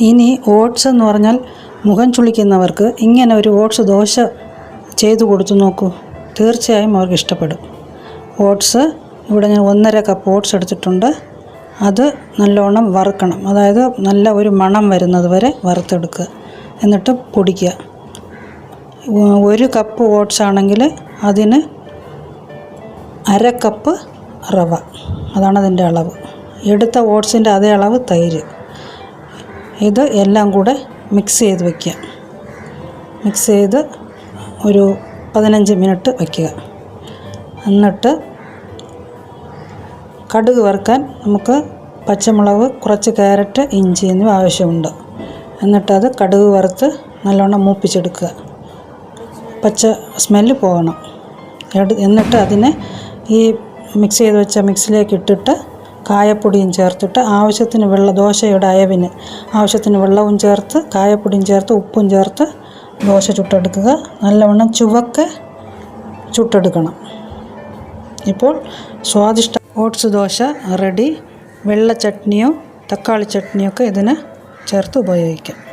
ഇനി ഓട്സ് എന്ന് പറഞ്ഞാൽ മുഖം ചുളിക്കുന്നവർക്ക് ഇങ്ങനെ ഒരു ഓട്സ് ദോശ ചെയ്തു കൊടുത്തു നോക്കൂ. തീർച്ചയായും അവർക്ക് ഇഷ്ടപ്പെടും. ഓട്സ് ഇവിടെ ഞാൻ ഒന്നര കപ്പ് ഓട്സ് എടുത്തിട്ടുണ്ട്. അത് നല്ലോണം വറുക്കണം. അതായത് നല്ല ഒരു മണം വരുന്നത് വരെ വറുത്തെടുക്കുക. എന്നിട്ട് പൊടിക്കുക. ഒരു കപ്പ് ഓട്സ് ആണെങ്കിൽ അതിന് അര കപ്പ് റവ. അതാണ് അതിന്റെ അളവ്. എടുത്ത ഓട്സിന്റെ അതേ അളവ് തൈര്. ഇത് എല്ലാം കൂടെ മിക്സ് ചെയ്ത് വയ്ക്കുക മിക്സ് ചെയ്ത് ഒരു പതിനഞ്ച് മിനിറ്റ് വയ്ക്കുക എന്നിട്ട് കടുക് വറുക്കാൻ നമുക്ക് പച്ചമുളക് കുറച്ച് ക്യാരറ്റ് ഇഞ്ചി എന്നിവ ആവശ്യമുണ്ട്. എന്നിട്ടത് കടുക് വറുത്ത് നല്ലോണം മൂപ്പിച്ചെടുക്കുക. പച്ച സ്മെല്ല് പോകണം. എന്നിട്ട് അതിനെ ഈ മിക്സ് ചെയ്ത് വെച്ച മിക്സിലേക്ക് ഇട്ടിട്ട് കായപ്പൊടിയും ചേർത്തിട്ട് ആവശ്യത്തിന് വെള്ള ദോശയുടെ അയവിന് ആവശ്യത്തിന് വെള്ളവും ചേർത്ത് കായപ്പൊടിയും ചേർത്ത് ഉപ്പും ചേർത്ത് ദോശ ചുട്ടെടുക്കുക. നല്ലവണ്ണം ചുവക്കെ ചുട്ടെടുക്കണം. ഇപ്പോൾ സ്വാദിഷ്ട ഓട്സ് ദോശ റെഡി. വെള്ള ചട്നിയോ തക്കാളി ചട്നിയൊക്കെ ഇതിന് ചേർത്ത് ഉപയോഗിക്കാം.